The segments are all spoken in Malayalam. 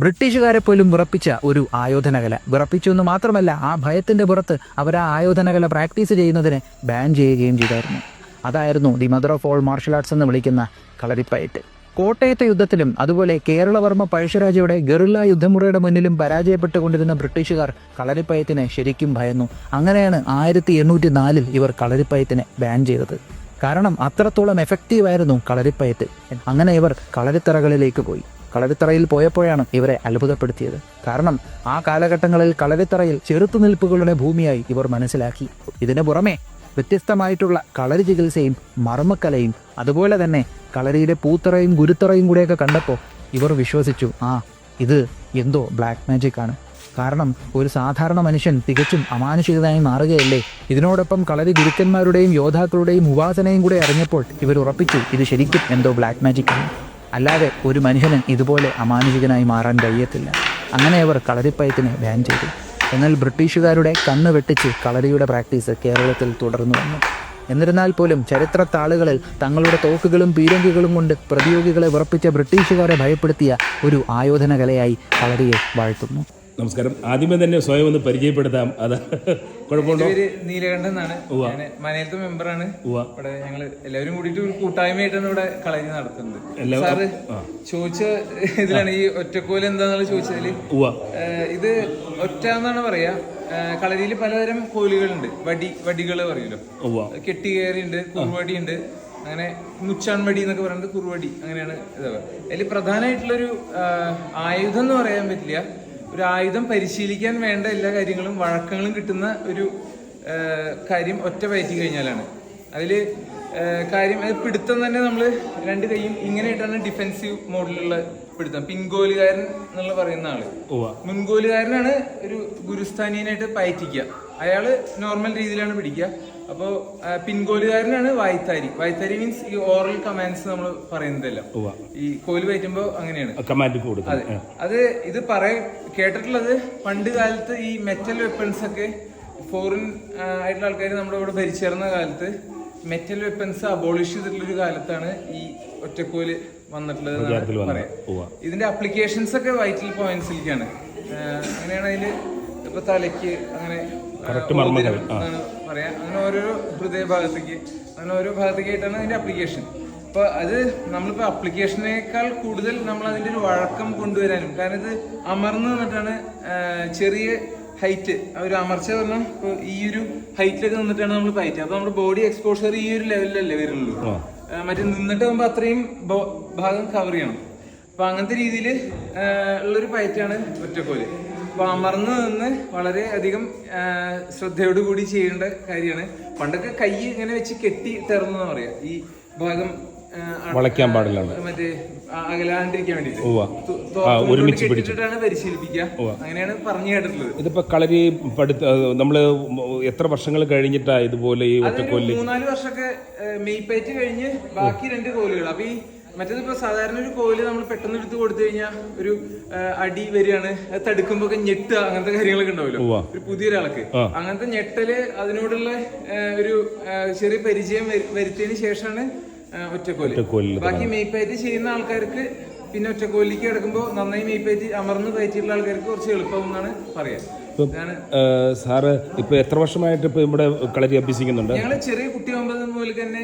ബ്രിട്ടീഷുകാരെ പോലും വിറപ്പിച്ച ഒരു ആയോധനകല. വിറപ്പിച്ചു എന്ന് മാത്രമല്ല ആ ഭയത്തിന്റെ പുറത്ത് അവർ ആ ആയോധനകല പ്രാക്ടീസ് ചെയ്യുന്നതിന് ബാൻ ചെയ്യുകയും ചെയ്തായിരുന്നു. അതായിരുന്നു the mother of all martial arts എന്ന് വിളിക്കുന്ന കളരിപ്പയറ്റ്. കോട്ടയത്തെ യുദ്ധത്തിലും അതുപോലെ കേരളവർമ്മ പഴശ്ശിരാജയുടെ ഗറില്ല യുദ്ധമുറയുടെ മുന്നിലും പരാജയപ്പെട്ടുകൊണ്ടിരുന്ന ബ്രിട്ടീഷുകാർ കളരിപ്പയത്തിനെ ശരിക്കും ഭയന്നു. അങ്ങനെയാണ് ആയിരത്തി എണ്ണൂറ്റി നാലിൽ ഇവർ കളരിപ്പയത്തിനെ ബാൻ ചെയ്തത്. കാരണം അത്രത്തോളം എഫക്റ്റീവായിരുന്നു കളരിപ്പയറ്റ്. അങ്ങനെ ഇവർ കളരിത്തറകളിലേക്ക് പോയി. കളരിത്തറയിൽ പോയപ്പോഴാണ് ഇവരെ അത്ഭുതപ്പെടുത്തിയത്. കാരണം ആ കാലഘട്ടങ്ങളിൽ കളരിത്തറയിൽ ചെറുത്തുനിൽപ്പുകളുടെ ഭൂമിയായി ഇവർ മനസ്സിലാക്കി. ഇതിനു പുറമെ വ്യത്യസ്തമായിട്ടുള്ള കളരി ചികിത്സയും മർമ്മക്കലയും അതുപോലെ തന്നെ കളരിയുടെ പൂത്തറയും ഗുരുത്തറയും കൂടെയൊക്കെ കണ്ടപ്പോൾ ഇവർ വിശ്വസിച്ചു ആ ഇത് എന്തോ ബ്ലാക്ക് മാജിക് ആണ്. കാരണം ഒരു സാധാരണ മനുഷ്യൻ തികച്ചും അമാനുഷികതയായി മാറുകയല്ലേ? ഇതിനോടൊപ്പം കളരി ഗുരുക്കന്മാരുടെയും യോദ്ധാക്കളുടെയും ഉപാസനയും കൂടെ അറിഞ്ഞപ്പോൾ ഇവർ ഉറപ്പിച്ചു ഇത് ശരിക്കും എന്തോ ബ്ലാക്ക് മാജിക് ആണ്. അല്ലാതെ ഒരു മനുഷ്യന് ഇതുപോലെ അമാനുഷികനായി മാറാൻ കഴിയത്തില്ല. അങ്ങനെ അവർ കളരിപ്പയറ്റിനെ ബാൻ ചെയ്തു. എന്നാൽ ബ്രിട്ടീഷുകാരുടെ കണ്ണ് വെട്ടിച്ച് കളരിയുടെ പ്രാക്ടീസ് കേരളത്തിൽ തുടർന്നു വന്നു. എന്നിരുന്നാൽ പോലും ചരിത്ര താളുകളിൽ തങ്ങളുടെ തോക്കുകളും പീരങ്കികളും കൊണ്ട് പ്രതിയോഗികളെ ഉറപ്പിച്ച ബ്രിട്ടീഷുകാരെ ഭയപ്പെടുത്തിയ ഒരു ആയോധന കലയായി കളരിയെ വാഴ്ത്തുന്നു. നമസ്കാരം. ആദ്യമേ തന്നെ സ്വയം ഒന്ന് പരിചയപ്പെടുത്താം. അത് കുഴപ്പമുണ്ടോ? നീലകണ്ഠൻ എന്നാണ്. ഞാൻ മനയിലത്തെ മെമ്പറാണ്. ഇവിടെ ഞങ്ങൾ എല്ലാവരും കൂടിയിട്ട് ഒരു കൂട്ടായ്മയായിട്ടാണ് ഇവിടെ കളരി നടത്തുന്നത്. സാറ് ചോദിച്ച ഇതിലാണ് ഈ ഒറ്റക്കോൽ എന്താന്നുള്ള ചോദിച്ചതിൽ ഇത് ഒറ്റ എന്നാണ് പറയാ. കളരിയിൽ കളരിയിൽ പലതരം കോലുകളുണ്ട്. വടി വടികൾ പറയുമല്ലോ കെട്ടി കയറിയുണ്ട് ഉണ്ട് കുറുവടി ഉണ്ട് അങ്ങനെ മുച്ചാൺവടി എന്നൊക്കെ പറയുന്നത് കുറുവടി അങ്ങനെയാണ് ഇതാവുക അതിൽ പ്രധാനമായിട്ടുള്ളൊരു ആയുധം എന്ന് പറയാൻ പറ്റില്ല. ഒരു ആയുധം പരിശീലിക്കാൻ വേണ്ട എല്ലാ കാര്യങ്ങളും വഴക്കങ്ങളും കിട്ടുന്ന ഒരു കാര്യം ഒറ്റ പയറ്റി കഴിഞ്ഞാലാണ്. അതിൽ കാര്യം അത് പിടുത്തം തന്നെ നമ്മൾ രണ്ട് കൈയും ഇങ്ങനെ ഇട്ടാണ് ഡിഫെൻസീവ് മോഡലുള്ള പിടുത്തം. പിൻഗോലുകാരൻ എന്നുള്ള പറയുന്ന ആൾ. മുൻഗോലുകാരനാണ് ഒരു ഗുരുസ്ഥാനീയനായിട്ട് പയറ്റിക്കുക. അയാൾ നോർമൽ രീതിയിലാണ് പിടിക്കുക. അപ്പോൾ പിൻകോലുകാരനാണ് വായ്ത്താരി. വായ്ത്താരി മീൻസ് ഈ ഓറൽ കമാൻഡ്സ് നമ്മൾ പറയുന്നതല്ല. ഈ കോൽ വയറ്റുമ്പോ അങ്ങനെയാണ്. കമാൻഡ് കൊടുക്കും. അതെ. അത് ഇത് പറയ കേട്ടിട്ടുള്ളത് പണ്ട് കാലത്ത് ഈ മെറ്റൽ വെപ്പൺസ് ഒക്കെ ഫോറിൻ ആയിട്ടുള്ള ആൾക്കാർ നമ്മുടെ ഇവിടെ ഭരിച്ചേർന്ന കാലത്ത് മെറ്റൽ വെപ്പൺസ് അബോളിഷ് ചെയ്തിട്ടുള്ള ഒരു കാലത്താണ് ഈ ഒറ്റക്കോൽ വന്നിട്ടുള്ളത് പറയാം. ഇതിന്റെ അപ്ലിക്കേഷൻസ് ഒക്കെ വൈറ്റൽ പോയിന്റ്സിലേക്കാണ് അങ്ങനെയാണ് അതിൽ ഇപ്പൊ തലയ്ക്ക് അങ്ങനെ പറയാം? അങ്ങനെ ഓരോരോ ഹൃദയ ഭാഗത്തേക്ക് അങ്ങനെ ഓരോ ഭാഗത്തേക്കായിട്ടാണ് അതിന്റെ അപ്ലിക്കേഷൻ അപ്പൊ അത് നമ്മളിപ്പോ അപ്ലിക്കേഷനേക്കാൾ കൂടുതൽ നമ്മൾ അതിന്റെ ഒരു വഴക്കം കൊണ്ടുവരാനും. കാരണം ഇത് അമർന്ന് നിന്നിട്ടാണ് ചെറിയ ഹൈറ്റ് ഒരു അമർച്ച പറഞ്ഞാൽ ഇപ്പൊ ഈ ഒരു ഹൈറ്റിലൊക്കെ നിന്നിട്ടാണ് നമ്മൾ പയറ്റുക അപ്പൊ നമ്മുടെ ബോഡി എക്സ്പോഷർ ഈ ഒരു ലെവലിലല്ലേ വരുള്ളൂ? മറ്റേ നിന്നിട്ട് ആകുമ്പോൾ അത്രയും ഭാഗം കവർ ചെയ്യണം. അപ്പൊ അങ്ങനത്തെ രീതിയിൽ ഉള്ളൊരു പയറ്റാണ് ഒറ്റക്കോൽ. അമർന്ന് നിന്ന് വളരെ അധികം ശ്രദ്ധയോടുകൂടി ശ്രദ്ധയോട് കൂടി ചെയ്യേണ്ട കാര്യമാണ്. പണ്ടൊക്കെ കൈ ഇങ്ങനെ വെച്ച് കെട്ടി തരുന്ന പറയാ. ഈ ഭാഗം വളയ്ക്കാൻ പാടില്ല മറ്റേ അകലാണ്ടിരിക്കാൻ വേണ്ടിട്ട് ഒരുമിച്ച് കൊണ്ട് പിടിച്ച്. പരിശീലിപ്പിക്കുക. അങ്ങനെയാണ് പറഞ്ഞു കേട്ടിട്ടുള്ളത്. ഇതിപ്പോ കളരി പഠിത്ത നമ്മൾ എത്ര വർഷങ്ങൾ കഴിഞ്ഞിട്ടാ ഇതുപോലെ ഈ ഒറ്റക്കോൽ മൂന്നാൽ വർഷമൊക്കെ മെയ്പേറ്റ് കഴിഞ്ഞ് ബാക്കി രണ്ട് കോലുകൾ അപ്പൊ ഈ മറ്റേതിപ്പോ സാധാരണ ഒരു കോൽ നമ്മൾ പെട്ടെന്ന് എടുത്ത് കൊടുത്തു കഴിഞ്ഞാൽ ഒരു അടി വരികയാണ്. അത് തടുക്കുമ്പോ ഒക്കെ ഞെട്ടുക അങ്ങനത്തെ കാര്യങ്ങളൊക്കെ ഉണ്ടാവുമല്ലോ. ഉവ്വ. ഒരു പുതിയൊരാൾക്ക്. അങ്ങനത്തെ ഞെട്ടൽ അതിനോടുള്ള ഒരു ചെറിയ പരിചയം വരു- വരുത്തിയതിന് ശേഷമാണ് ഒറ്റക്കോൽ. ബാക്കി മെയ്പ്പയറ്റ് ചെയ്യുന്ന ആൾക്കാർക്ക് പിന്നെ ഒറ്റക്കോലിലേക്ക് കിടക്കുമ്പോൾ നന്നായി മെയ്പ്പയറ്റ് അമർന്ന് പയറ്റിയിട്ടുള്ള ആൾക്കാർക്ക് കുറച്ച് എളുപ്പം എന്നാണ് പറയാം. ഏഹ്, സാറ് ഇപ്പൊ എത്ര വർഷമായിട്ട് ഇപ്പൊ ഇവിടെ കളരി അഭ്യസിക്കുന്നുണ്ട്? ഞങ്ങൾ ചെറിയ കുട്ടിയാകുമ്പോൾ മുതൽ തന്നെ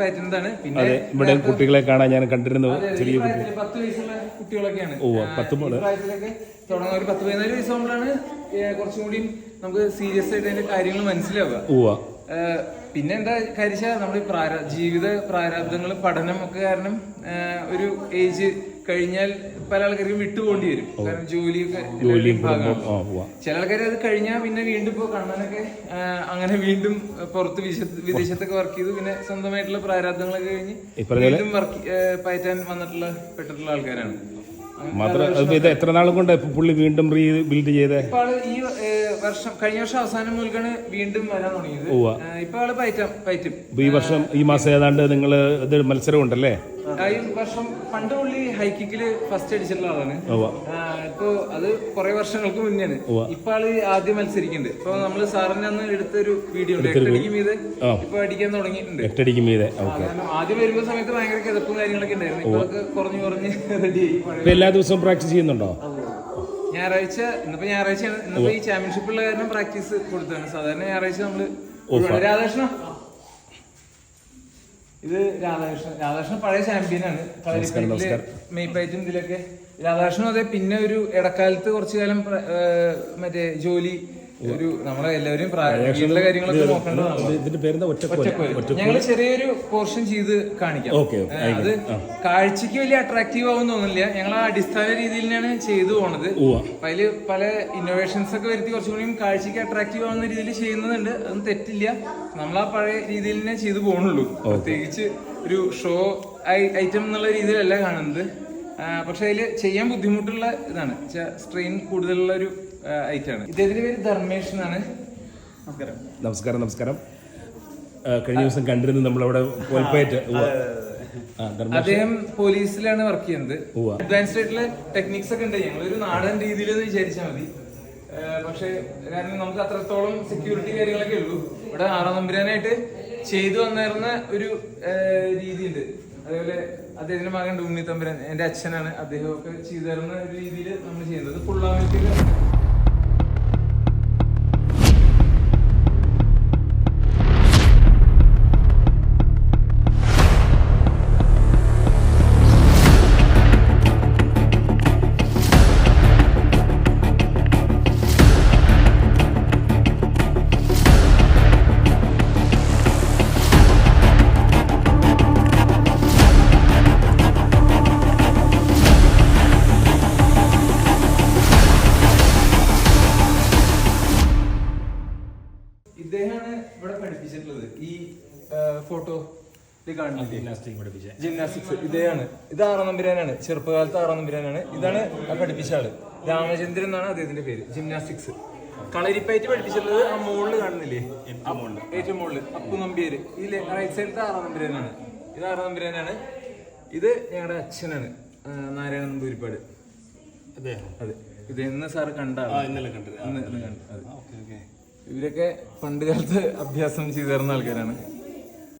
പറ്റുന്നതാണ് പിന്നെ അതെ ഇവിടെ കുട്ടികളെ കാണാൻ ഞാൻ കണ്ടിരുന്നു ചെറിയ കുട്ടികൾ പത്ത് വയസ്സുള്ള കുട്ടികളൊക്കെയാണ്. ഓ പത്ത്. പ്രായത്തിലൊക്കെ തുടങ്ങുന്ന ഒരു പത്ത് പതിനാല് വയസ്സാകുമ്പോഴാണ് കുറച്ചും കൂടി നമുക്ക് സീരിയസ് ആയിട്ട് അതിന്റെ കാര്യങ്ങൾ മനസ്സിലാവുക. പിന്നെ എന്താ കരിച്ച നമ്മൾ പ്രാര ജീവിത പ്രാരാബ്ദങ്ങൾ പഠനം ഒക്കെ കാരണം ഒരു ഏജ് കഴിഞ്ഞാൽ പല ആൾക്കാർക്കും വിട്ടുപോകേണ്ടി വരും. കാരണം ജോലിയൊക്കെ ഭാഗമാണ്. ചില ആൾക്കാർ അത് കഴിഞ്ഞാൽ പിന്നെ വീണ്ടും ഇപ്പോൾ കണ്ണനൊക്കെ അങ്ങനെ വീണ്ടും പുറത്ത് വിദേശത്തൊക്കെ വർക്ക് ചെയ്തു പിന്നെ സ്വന്തമായിട്ടുള്ള പ്രാരാബ്ദങ്ങളൊക്കെ കഴിഞ്ഞ് വീണ്ടും വർക്ക് പയറ്റാൻ വന്നിട്ടുള്ള പെട്ടിട്ടുള്ള ആൾക്കാരാണ്. മാത്രം ഇത് എത്ര നാളും കൊണ്ട് പുള്ളി വീണ്ടും റീബിൽഡ് ചെയ്തേ? ഇപ്പൊ ഈ വർഷം കഴിഞ്ഞ വർഷം അവസാനം മുതൽക്കാണ് വീണ്ടും വരാൻ തുടങ്ങിയത്. ഇപ്പൊ ആൾ പയറ്റാം പയറ്റും. ഈ വർഷം ഈ മാസം ഏതാണ്ട് നിങ്ങൾ ഇത് മത്സരം ഉണ്ടല്ലേ ഈ വർഷം പണ്ട് പുള്ളി ഹൈക്കിക്കിൽ ഫസ്റ്റ് അടിച്ചിട്ടുള്ള ആളാണ്. ഇപ്പൊ അത് കുറെ വർഷങ്ങൾക്ക് മുന്നെയാണ്. ഇപ്പൊ ആൾ ആദ്യം മത്സരിക്കുന്നുണ്ട്. ഇപ്പൊ നമ്മൾ സാറിന് അന്ന് എടുത്തൊരു വീഡിയോ ഉണ്ട്. എട്ടടിക്ക് മീത്. ഇപ്പൊ അടിക്കാൻ തുടങ്ങിയിട്ടുണ്ട്. എട്ടടിക്ക് മീതെ. ആദ്യം വരുമ്പോ സമയത്ത് ഭയങ്കര കിതപ്പും കാര്യങ്ങളൊക്കെ ഉണ്ടായിരുന്നു. ഇപ്പൊ കുറഞ്ഞു കുറഞ്ഞ് റെഡിയായി എല്ലാ ദിവസവും പ്രാക്ടീസ് ചെയ്യുന്നുണ്ടോ? ഞായറാഴ്ച ഇന്നിപ്പോ ഞായറാഴ്ചയാണ്. ഇന്നിപ്പോ ഈ ചാമ്പ്യൻഷിപ്പ് ഉള്ള കാരണം പ്രാക്ടീസ് കൊടുത്താണ് സാധാരണ ഞായറാഴ്ച നമ്മൾ. രാധാകൃഷ്ണ ഇത് രാധാകൃഷ്ണൻ. രാധാകൃഷ്ണൻ പഴയ ചാമ്പ്യനാണ് കളരിപ്പയറ്റിൽ മെയ്പ്പയറ്റും ഇതിലൊക്കെ. രാധാകൃഷ്ണൻ അതെ പിന്നെ ഒരു ഇടക്കാലത്ത് കുറച്ചു കാലം മറ്റേ ജോലി ഒരു നമ്മളെ എല്ലാവരും കാര്യങ്ങളൊക്കെ നോക്കേണ്ടതാണ്. ഇതിന്റെ പേരെന്താ? ഒറ്റക്കോല. ഞങ്ങൾ ചെറിയൊരു പോർഷൻ ചെയ്ത് കാണിക്കാം. അത് കാഴ്ചക്ക് വലിയ അട്രാക്റ്റീവ് ആവും തോന്നുന്നില്ല. ഞങ്ങൾ ആ അടിസ്ഥാന രീതിയിൽ തന്നെയാണ് ചെയ്തു പോണത്. അതിൽ പല ഇന്നോവേഷൻസ് ഒക്കെ വരുത്തി കുറച്ചും കൂടി കാഴ്ചക്ക് അട്രാക്റ്റീവ് ആവുന്ന രീതിയിൽ ചെയ്യുന്നുണ്ട്. അതൊന്നും തെറ്റില്ല. നമ്മൾ ആ പഴയ രീതിയിൽ തന്നെ ചെയ്തു പോകണുള്ളൂ പ്രത്യേകിച്ച് ഒരു ഷോ ഐറ്റം എന്നുള്ള രീതിയിലല്ല കാണുന്നത്. പക്ഷെ അതിൽ ചെയ്യാൻ ബുദ്ധിമുട്ടുള്ള ഇതാണ്. സ്ട്രെയിൻ കൂടുതലുള്ള ഒരു ഐറ്റാണ് ഇദ്ദേഹത്തിന്റെ പേര് ധർമ്മേഷ് എന്നാണ്. നമസ്കാരം. നമസ്കാരം നമസ്കാരം. കഴിഞ്ഞ ദിവസം കണ്ടിരുന്നു നമ്മളവിടെ ധർമ്മ- അദ്ദേഹം പോലീസിലാണ് വർക്ക് ചെയ്യുന്നത്. അഡ്വാൻസ്ഡ് ആയിട്ടുള്ള ടെക്നിക്സ് ഒക്കെ ഉണ്ട്. ഞങ്ങൾ ഒരു നാടൻ രീതിയിൽ വിചാരിച്ചാൽ മതി. പക്ഷെ കാരണം നമുക്ക് അത്രത്തോളം സെക്യൂരിറ്റി കാര്യങ്ങളൊക്കെ ഉള്ളൂ. ഇവിടെ ആറാം നമ്പുരാനായിട്ട് ചെയ്തു വന്നിരുന്ന ഒരു രീതി രീതിയുണ്ട്. അതേപോലെ അദ്ദേഹത്തിന്റെ മകൻ ഉണ്ണി തമ്പുരാൻ എന്റെ അച്ഛനാണ്. അദ്ദേഹം ഒക്കെ ചെയ്തു തരുന്ന ഒരു രീതിയിൽ നമ്മൾ ചെയ്യുന്നത്. ഫുൾ ഇദ്ദേഹമാണ് ഫോട്ടോ ജിംനാസ്റ്റിക്സ് ഇതാണ് ഇത് ആറാം നമ്പുരാനാണ്. ചെറുപ്പകാലത്ത് ആറാം നമ്പുരാനാണ്. ഇതാണ് ആ പഠിപ്പിച്ച ആൾ. രാമചന്ദ്രൻ എന്നാണ് അദ്ദേഹത്തിന്റെ പേര്. ജിംനാസ്റ്റിക്സ് കളരിപ്പയറ്റ് പഠിപ്പിച്ചിട്ടുള്ളത് ആ മുകളിൽ കാണുന്നില്ലേ? ഏറ്റവും മുകളിൽ അപ്പു നമ്പ്യാര് ഈ റൈറ്റ് സൈഡിലത്തെ ആറാം നമ്പുരാനാണ്. ഇത് ആറാം നമ്പുരാനാണ്. ഇത് ഞങ്ങളുടെ അച്ഛനാണ്. നാരായണൻ നാരായണ നമ്പൂരിപ്പാട് അതെ. ഇത് ഇന്ന് സാറ് കണ്ട അതെ. ഇവരൊക്കെ പണ്ട് കാലത്ത് അഭ്യാസം ചെയ്തു തരുന്ന ആൾക്കാരാണ്.